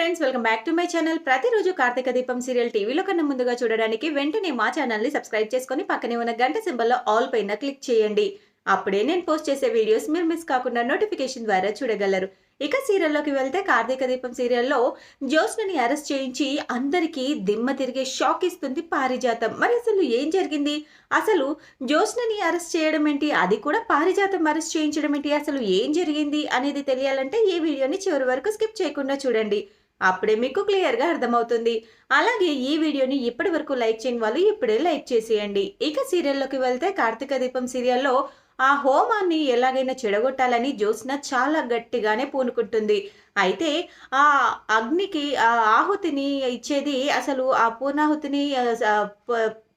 Friends welcome back to my channel ప్రతిరోజు కార్తీక దీపం serial టీవీలో కన్నా ముందుగా చూడడానికి వెంటనే మా ఛానల్ని సబ్స్క్రైబ్ చేసుకొని పక్కనే ఉన్న గంట సింబల్లో ఆల్ పైన క్లిక్ చేయండి. అప్పుడే నేను పోస్ట్ చేసే వీడియోస్ మీరు మిస్ కాకుండా నోటిఫికేషన్ ద్వారా చూడగలరు. ఇక సీరియల్లోకి వెళ్తే కార్తీక దీపం సీరియల్లో జ్యోత్స్నని అరెస్ట్ చేయించి అందరికీ దిమ్మ తిరిగే షాక్ ఇస్తుంది పారిజాతం. మరి అసలు ఏం జరిగింది? అసలు జ్యోత్స్నని అరెస్ట్ చేయడం ఏంటి? అది కూడా పారిజాతం అరెస్ట్ చేయించడం ఏంటి? అసలు ఏం జరిగింది? అనేది తెలియాలంటే ఈ వీడియోని చివరి వరకు స్కిప్ చేయకుండా చూడండి. అప్పుడే మీకు క్లియర్గా అర్థమవుతుంది. అలాగే ఈ వీడియోని ఇప్పటి వరకు లైక్ చేయని వాళ్ళు ఇప్పుడే లైక్ చేసేయండి. ఇక సీరియల్లోకి వెళ్తే కార్తీక దీపం సీరియల్లో ఆ హోమాన్ని ఎలాగైనా చెడగొట్టాలని జ్యోత్స్న చాలా గట్టిగానే పూనుకుంటుంది. అయితే ఆ అగ్నికి ఆ ఆహుతిని ఇచ్చేది అసలు ఆ పూర్ణాహుతిని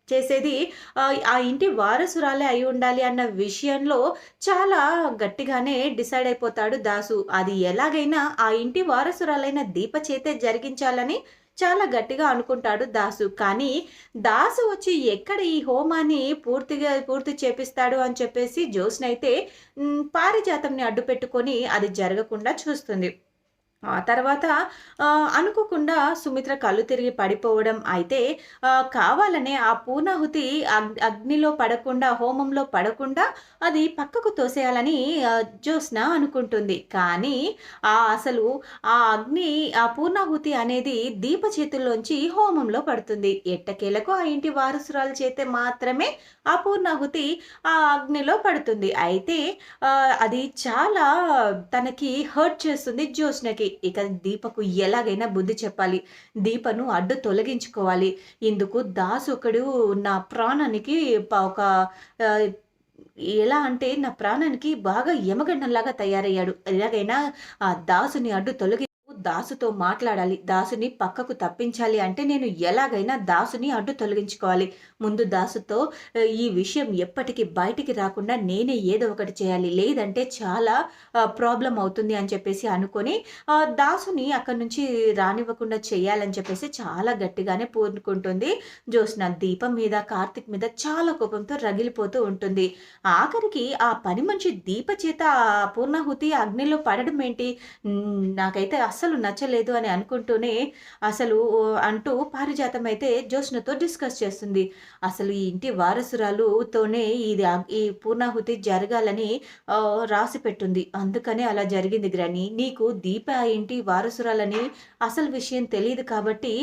చేసేది ఆ, ఇంటి వారసురాలే అయి ఉండాలి అన్న విషయంలో చాలా గట్టిగానే డిసైడ్ అయిపోతాడు దాసు. అది ఎలాగైనా ఆ ఇంటి వారసురాలైన దీప చేతే జరిగించాలని చాలా గట్టిగా అనుకుంటాడు దాసు. కానీ దాసు వచ్చి ఎక్కడ ఈ హోమాన్ని పూర్తిగా పూర్తి చేపిస్తాడు అని చెప్పేసి జ్యోత్స్న అయితే పారిజాతంని అడ్డు పెట్టుకొని అది జరగకుండా చూస్తుంది. ఆ తర్వాత అనుకోకుండా సుమిత్ర కళ్ళు తిరిగి పడిపోవడం అయితే కావాలనే ఆ పూర్ణాహుతి అగ్- అగ్నిలో పడకుండా హోమంలో పడకుండా అది పక్కకు తోసేయాలని జ్యోత్స్న అనుకుంటుంది. కానీ ఆ అసలు ఆ అగ్ని ఆ పూర్ణాహుతి అనేది దీప చేతుల్లోంచి హోమంలో పడుతుంది. ఎట్టకేలకు ఆ ఇంటి వారసురాలు చేతే మాత్రమే ఆ పూర్ణాహుతి ఆ అగ్నిలో పడుతుంది. అయితే అది చాలా తనకి హర్ట్ చేస్తుంది జ్యోత్స్నకి. ఇక దీపకు ఎలాగైనా బుద్ధి చెప్పాలి. దీపను అడ్డు తొలగించుకోవాలి. ఇందుకు దాసుకుడు నా ప్రాణానికి ఒక ఆ, ఎలా అంటే నా ప్రాణానికి బాగా యమగండంలాగా తయారయ్యాడు. ఎలాగైనా ఆ దాసుని అడ్డు తొలగి దాసుతో మాట్లాడాలి. దాసుని పక్కకు తప్పించాలి అంటే నేను ఎలాగైనా దాసుని అడ్డు తొలగించుకోవాలి. ముందు దాసుతో ఈ విషయం ఎప్పటికీ బయటికి రాకుండా నేనే ఏదో ఒకటి చేయాలి. లేదంటే చాలా ప్రాబ్లం అవుతుంది అని చెప్పేసి అనుకొని దాసుని అక్కడి నుంచి రానివ్వకుండా చేయాలని చెప్పేసి చాలా గట్టిగానే పూనుకుంటుంది. జ్యోత్స్న దీపం మీద కార్తిక్ మీద చాలా కోపంతో రగిలిపోతూ ఉంటుంది. ఆఖరికి ఆ పని మనిషి దీప చేత పూర్ణాహుతి అగ్నిలో పడడం ఏంటి? నాకైతే అస్సలు నచ్చలేదు అని అనుకుంటూనే అసలు అంటూ పారిజాతం అయితే జ్యోత్స్నతో డిస్కస్ చేస్తుంది. అసలు ఈ ఇంటి వారసురాలుతోనే ఇది ఈ పూర్ణాహుతి జరగాలని రాసి పెట్టుంది. అందుకనే అలా జరిగింది గ్రాని. నీకు దీప ఆ ఇంటి వారసురాలని అసలు విషయం తెలియదు కాబట్టి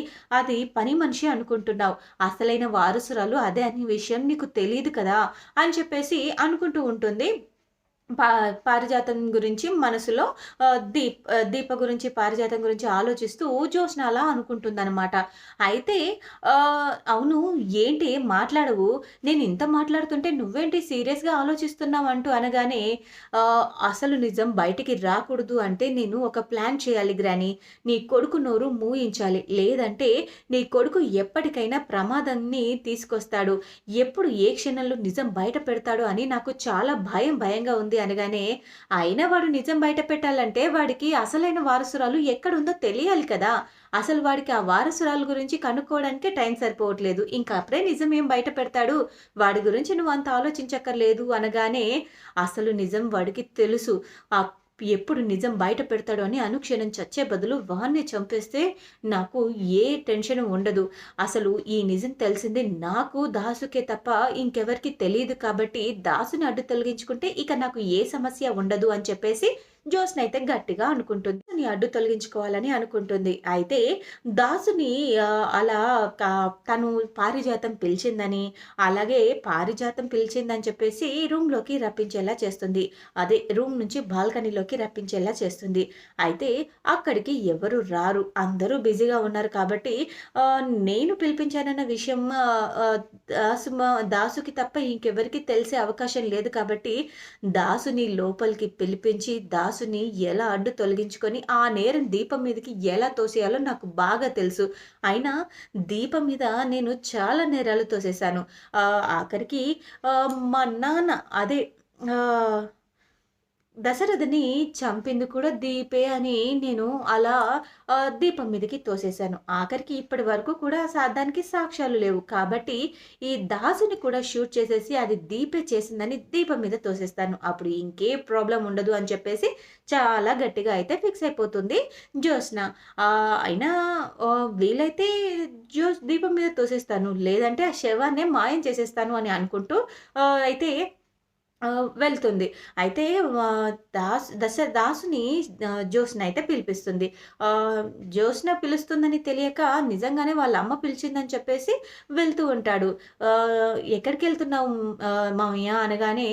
అది పని మనిషి అనుకుంటున్నావు. అసలైన వారసురాలు అదే అనే విషయం నీకు తెలియదు కదా అని చెప్పేసి అనుకుంటూ ఉంటుంది. పా పారిజాతం గురించి మనసులో దీప్ దీప గురించి పారిజాతం గురించి ఆలోచిస్తూ జ్యోత్స్న అలా అనుకుంటుందన్నమాట. అయితే అవును ఏంటి మాట్లాడవు. నేను ఇంత మాట్లాడుతుంటే నువ్వేంటి సీరియస్గా ఆలోచిస్తున్నావు అంటూ అనగానే అసలు నిజం బయటికి రాకూడదు అంటే నేను ఒక ప్లాన్ చేయాలి గ్రాని. నీ కొడుకు నోరు మూయించాలి. లేదంటే నీ కొడుకు ఎప్పటికైనా ప్రమాదాన్ని తీసుకొస్తాడు. ఎప్పుడు ఏ క్షణంలో నిజం బయట పెడతాడు అని నాకు చాలా భయం భయంగా ఉంది అనగానే అయినా వాడు నిజం బయట పెట్టాలంటే వాడికి అసలైన వారసురాలు ఎక్కడుందో తెలియాలి కదా. అసలు వాడికి ఆ వారసురాలు గురించి కనుక్కోవడానికే టైం సరిపోవట్లేదు. ఇంకా అప్పుడే నిజం ఏం బయట పెడతాడు వాడి గురించి నువ్వు అంత ఆలోచించక్కర్లేదు. అనగానే అసలు నిజం వాడికి తెలుసు. ఆ ఎప్పుడు నిజం బయట పెడతాడో అని అనుక్షణం చచ్చే బదులు వాన్ని చంపేస్తే నాకు ఏ టెన్షన్ ఉండదు. అసలు ఈ నిజం తెలిసింది నాకు దాసుకే తప్ప ఇంకెవరికి తెలియదు కాబట్టి దాసుని అడ్డు తొలగించుకుంటే ఇక నాకు ఏ సమస్య ఉండదు అని చెప్పేసి జోస్ని అయితే గట్టిగా అనుకుంటుంది. నీ అడ్డు తొలగించుకోవాలని అనుకుంటుంది. అయితే దాసుని అలా తను పారిజాతం పిలిచిందని అలాగే పారిజాతం పిలిచిందని చెప్పేసి రూమ్లోకి రప్పించేలా చేస్తుంది. అదే రూమ్ నుంచి బాల్కనీలోకి రప్పించేలా చేస్తుంది. అయితే అక్కడికి ఎవరు రారు? అందరూ బిజీగా ఉన్నారు కాబట్టి నేను పిలిపించానన్న విషయం దాసు దాసుకి తప్ప ఇంకెవరికి తెలిసే అవకాశం లేదు కాబట్టి దాసుని లోపలికి పిలిపించి దాసు దాసుని ఎలా అడ్డు తొలగించుకొని ఆ నేరం దీపం మీదకి ఎలా తోసేయాలో నాకు బాగా తెలుసు. అయినా దీపం మీద నేను చాలా నేరాలు తోసేశాను. ఆఖరికి మా నాన్న అదే దశరథని చంపింది కూడా దీపే అని నేను అలా దీపం మీదకి తోసేసాను. ఆఖరికి ఇప్పటి వరకు కూడా సా దానికి సాక్ష్యాలు లేవు. కాబట్టి ఈ దాసుని కూడా షూట్ చేసేసి అది దీపే చేసిందని దీపం మీద తోసేస్తాను. అప్పుడు ఇంకే ప్రాబ్లం ఉండదు అని చెప్పేసి చాలా గట్టిగా అయితే ఫిక్స్ అయిపోతుంది జ్యోత్స్న. అయినా వీలైతే జ్యోస్ దీపం మీద తోసేస్తాను. లేదంటే ఆ శవాన్నే మాయం చేసేస్తాను అని అనుకుంటూ అయితే వెళ్తుంది. అయితే దాస్ దశ దాసుని జ్యోత్స్న అయితే పిలిపిస్తుంది. జ్యోత్స్న పిలుస్తుందని తెలియక నిజంగానే వాళ్ళ అమ్మ పిలిచిందని చెప్పేసి వెళ్తూ ఉంటాడు. ఎక్కడికి "ఎక్కడికెళ్తున్నావు మామయ్య అనగానే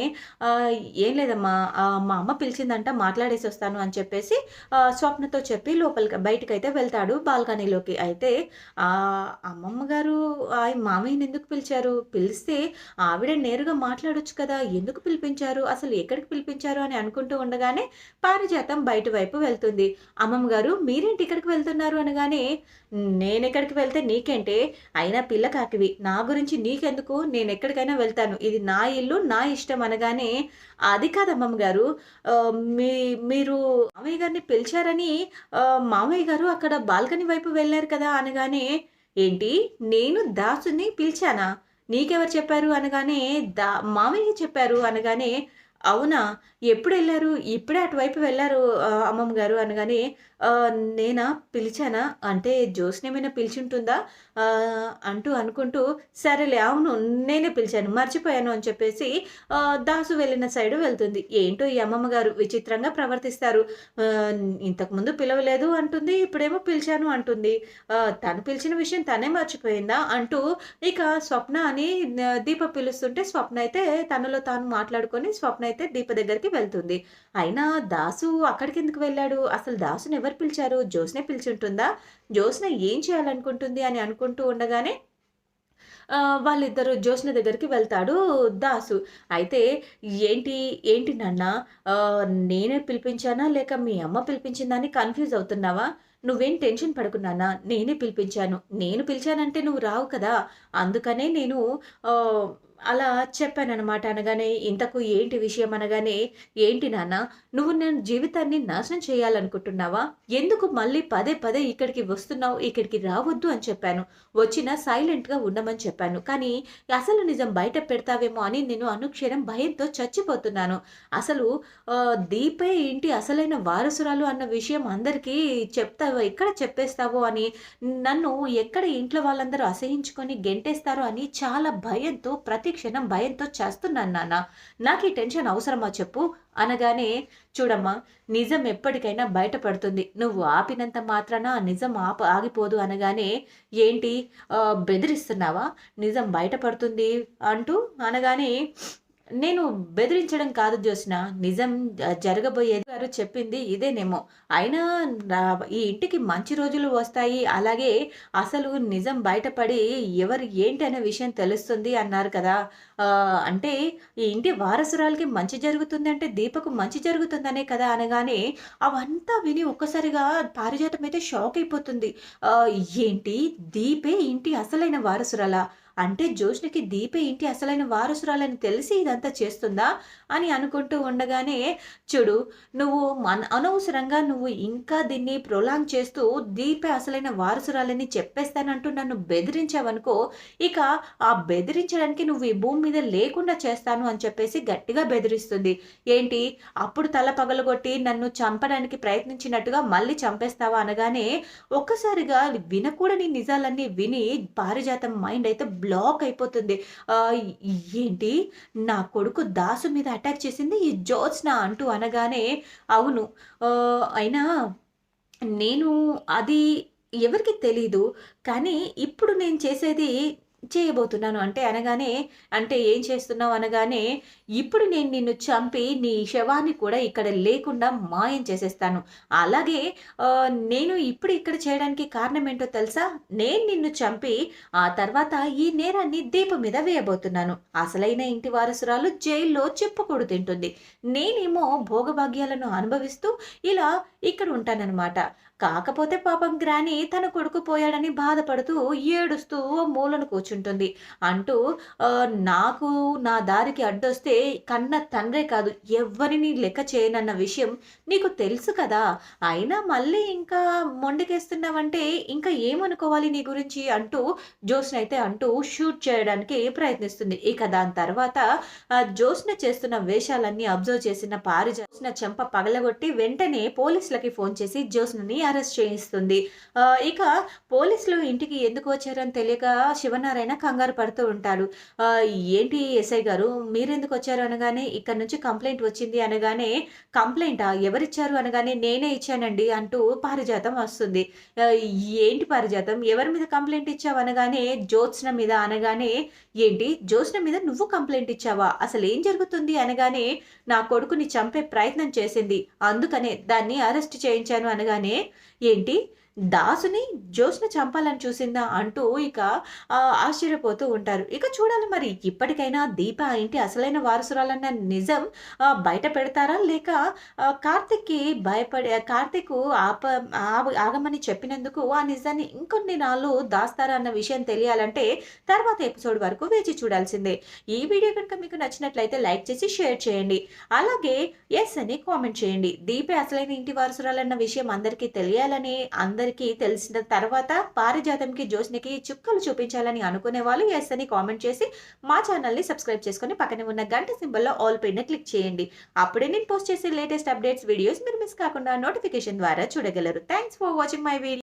"ఏం లేదమ్మా మా అమ్మ పిలిచిందంట మాట్లాడేసి వస్తాను" అని చెప్పేసి స్వప్నతో చెప్పి లోపలికి బయటికైతే వెళ్తాడు బాల్కనీలోకి. అయితే అమ్మమ్మ గారు మామయ్యని ఎందుకు పిలిచారు? పిలిస్తే ఆవిడ నేరుగా మాట్లాడొచ్చు కదా! ఎందుకు పిలి పిలిపించారు? అసలు ఎక్కడికి పిలిపించారు? అని అనుకుంటూ ఉండగానే పారిజాతం బయట వైపు వెళ్తుంది. "అమ్మమ్మ గారు మీరేంటి ఇక్కడికి వెళ్తున్నారు?" అనగానే "నేనెక్కడికి వెళ్తే నీకేంటే? అయినా పిల్ల కాకివి. నా గురించి నీకెందుకు? నేను ఎక్కడికైనా వెళ్తాను. ఇది నా ఇల్లు, నా ఇష్టం" అనగానే "అది కాదు అమ్మమ్మ గారు మీ మీరు మామయ్య గారిని పిలిచారని మామయ్య గారు అక్కడ బాల్కనీ వైపు వెళ్ళారు కదా!" అనగానే "ఏంటి? నేను దాసుని పిలిచానా? నీకెవరు చెప్పారు?" అనగానే "దా మామయ్య చెప్పారు" అనగానే "అవునా? ఎప్పుడు వెళ్ళారు "ఇప్పుడే అటువైపు వెళ్ళారు అమ్మమ్మ గారు" అనగానే "నేనా? పిలిచానా? అంటే జ్యోత్స్న ఏమైనా పిలిచుంటుందా?" అంటూ అనుకుంటూ "సరేలే అవును నేనే పిలిచాను. మర్చిపోయాను" అని చెప్పేసి దాసు వెళ్ళిన సైడ్ వెళ్తుంది. ఏంటో ఈ అమ్మమ్మ గారు విచిత్రంగా ప్రవర్తిస్తారు. ఇంతకుముందు పిలవలేదు అంటుంది. ఇప్పుడేమో పిలిచాను అంటుంది. తను పిలిచిన విషయం తనే మర్చిపోయిందా? అంటూ ఇక స్వప్న అని దీప పిలుస్తుంటే స్వప్న అయితే తనలో తాను మాట్లాడుకొని స్వప్న అయితే దీప దగ్గరికి వెళ్తుంది. అయినా దాసు అక్కడికెందుకు వెళ్ళాడు? అసలు దాసుని ఎవరు పిలిచారు? జ్యోత్స్నే పిలిచుంటుందా? జ్యోత్స్న ఏం చేయాలనుకుంటుంది అని అనుకుంటూ ఉండగానే వాళ్ళిద్దరు వాళ్ళిద్దరూ జ్యోత్స్న దగ్గరికి వెళ్తాడు దాసు. అయితే "ఏంటి? ఏంటి నాన్న నేనే పిలిపించానా? లేక మీ అమ్మ పిలిపించిందా అని కన్‌ఫ్యూజ్ అవుతున్నావా? నువ్వేం టెన్షన్ పడుకున్నానా నేనే పిలిపించాను. నేను పిలిచానంటే నువ్వు రావు కదా! అందుకనే నేను అలా చెప్పాననమాట" అనగానే "ఇంతకు ఏంటి విషయం?" అనగానే "ఏంటి నాన్న నువ్వు నేను జీవితాన్ని నాశనం చేయాలనుకుంటున్నావా? ఎందుకు మళ్ళీ పదే పదే ఇక్కడికి వస్తున్నావు? ఇక్కడికి రావద్దు అని చెప్పాను. వచ్చినా సైలెంట్‌గా ఉండమని చెప్పాను. కానీ అసలు నిజం బయట పెడతావేమో అని నేను అనుక్షణం భయంతో చచ్చిపోతున్నాను. అసలు దీపే ఇంటి అసలైన వారసురాలు అన్న విషయం అందరికీ చెప్తావో ఎక్కడ చెప్పేస్తావో అని నన్ను ఎక్కడ ఇంట్లో వాళ్ళందరూ అసహించుకొని గెంటేస్తారో అని చాలా భయంతో ప్రతి క్షణం భయంతో చేస్తున్నాను నాన్న. నాకు ఈ టెన్షన్ అవసరమా చెప్పు?" అనగానే "చూడమ్మా నిజం ఎప్పటికైనా బయటపడుతుంది నువ్వు ఆపినంత మాత్రాన నిజం ఆప ఆగిపోదు" అనగానే "ఏంటి? బెదిరిస్తున్నావా? నిజం బయటపడుతుంది అంటూ అనగానే "నేను బెదిరించడం కాదు జ్యోత్స్న. నిజం జరగబోయేది గారు చెప్పింది ఇదేనేమో. అయినా ఈ ఇంటికి మంచి రోజులు వస్తాయి. అలాగే అసలు నిజం బయటపడి ఎవరు ఏంటి అనే విషయం తెలుస్తుంది అన్నారు కదా! అంటే ఈ ఇంటి వారసురాలకి మంచి జరుగుతుందంటే దీపకు మంచి జరుగుతుందనే కదా!" అనగానే అవంతా విని ఒక్కసారిగా పారిజాతం అయితే షాక్ అయిపోతుంది. ఏంటి? దీపే ఇంటి అసలైన వారసురాలా? అంటే జోష్ణకి దీపే ఇంటి అసలైన వారసురాలని తెలిసి ఇదంతా చేస్తుందా? అని అనుకుంటూ ఉండగానే చూడు నువ్వు మన అనవసరంగా నువ్వు ఇంకా దీన్ని ప్రొలాంగ్ చేస్తూ దీపే అసలైన వారసురాలని చెప్పేస్తానంటూ నన్ను బెదిరించావనుకో ఇక ఆ బెదిరించడానికి నువ్వు ఈ భూమి మీద లేకుండా చేస్తాను అని చెప్పేసి గట్టిగా బెదిరిస్తుంది. ఏంటి? అప్పుడు తల పగలగొట్టి నన్ను చంపడానికి ప్రయత్నించినట్టుగా మళ్ళీ చంపేస్తావా? అనగానే ఒక్కసారిగా వినకూడని నిజాలన్నీ విని పారిజాతం మైండ్ అయితే బ్లాక్ అయిపోతుంది. ఏంటి? నా కొడుకు దాసు మీద అటాక్ చేసింది ఈ జ్యోత్స్న అంటూ అనగానే అవును. అయినా నేను అది ఎవరికీ తెలీదు. కానీ ఇప్పుడు నేను చేసేది చేయబోతున్నాను. అంటే అనగానే అంటే ఏం చేస్తున్నావు? అనగానే ఇప్పుడు నేను నిన్ను చంపి నీ శవాన్ని కూడా ఇక్కడ లేకుండా మాయం చేసేస్తాను. అలాగే నేను ఇప్పుడు ఇక్కడ చేయడానికి కారణం ఏంటో తెలుసా? నేను నిన్ను చంపి ఆ తర్వాత ఈ నేరాన్ని దీప మీద వేయబోతున్నాను. అసలైన ఇంటి వారసురాలు జైల్‌లో చెప్పుకోడు తింటుంది. నేనేమో భోగభాగ్యాలను అనుభవిస్తూ ఇలా ఇక్కడ ఉంటాననమాట. కాకపోతే పాపం గ్రాని తన కొడుకు పోయాడని బాధపడుతూ ఏడుస్తూ ఓ మూలను కూర్చుంటుంది. అంటూ నాకు నా దారికి అడ్డొస్తే కన్న తండ్రే కాదు ఎవ్వరిని లెక్క చేయనన్న విషయం నీకు తెలుసు కదా. అయినా మళ్ళీ ఇంకా మొండికేస్తున్నావంటే ఇంకా ఏమనుకోవాలి నీ గురించి? అంటూ జోస్న అయితే అంటూ షూట్ చేయడానికి ప్రయత్నిస్తుంది. ఇక దాని తర్వాత ఆ, జోస్న చేస్తున్న వేషాలన్నీ అబ్జర్వ్ చేసిన పారి జోస్న చెంప పగలగొట్టి వెంటనే పోలీసులకి ఫోన్ చేసి జోస్నని అరెస్ట్ చేయిస్తుంది. ఇక పోలీసులు ఇంటికి ఎందుకు వచ్చారని తెలియక శివనారాయణ కంగారు పడుతూ ఉంటారు. ఏంటి ఎస్ఐ గారు మీరెందుకు వచ్చారు అనగానే ఇక్కడ నుంచి కంప్లైంట్ వచ్చింది అనగానే కంప్లైంటా? ఎవరిచ్చారు అనగానే నేనే ఇచ్చానండి అంటూ పారిజాతం వస్తుంది. ఏంటి పారిజాతం? ఎవరి మీద కంప్లైంట్ ఇచ్చావు అనగానే జ్యోత్స్న మీద అనగానే ఏంటి? జ్యోత్స్న మీద నువ్వు కంప్లైంట్ ఇచ్చావా? అసలు ఏం జరుగుతుంది? అనగానే నా కొడుకుని చంపే ప్రయత్నం చేసింది. అందుకనే దాన్ని అరెస్ట్ చేయించాను అనగానే ఏంటి? దాసుని జోస్న చంపాలని చూసిందా అంటూ ఇక ఆశ్చర్యపోతూ ఉంటారు. ఇక చూడాలి మరి ఇప్పటికైనా దీప ఇంటి అసలైన వారసురాలన్న నిజం బయట పెడతారా? లేక కార్తిక్కి భయపడే కార్తిక్ ఆప ఆగమని చెప్పినందుకు ఆ నిజాన్ని ఇంకొన్ని నాళ్ళు దాస్తారా అన్న విషయం తెలియాలంటే తర్వాత ఎపిసోడ్ వరకు వేచి చూడాల్సిందే. ఈ వీడియో కనుక మీకు నచ్చినట్లయితే లైక్ చేసి షేర్ చేయండి. అలాగే ఎస్ అని కామెంట్ చేయండి. దీపే అసలైన ఇంటి వారసురాలన్న విషయం అందరికీ తెలియాలని అందరికీ తెలిసిన తర్వాత పారిజాతంకి జోస్నికి చుక్కలు చూపించాలని అనుకునే వాళ్ళు ఎస్ అని కామెంట్ చేసి మా ఛానల్ని సబ్స్క్రైబ్ చేసుకొని పక్కనే ఉన్న గంట సింబల్లో ఆల్ పైన క్లిక్ చేయండి. అప్పుడే నేను పోస్ట్ చేసే లేటెస్ట్ అప్డేట్స్ వీడియోస్ మీరు మిస్ కాకుండా నోటిఫికేషన్ ద్వారా చూడగలరు. Thanks for watching my video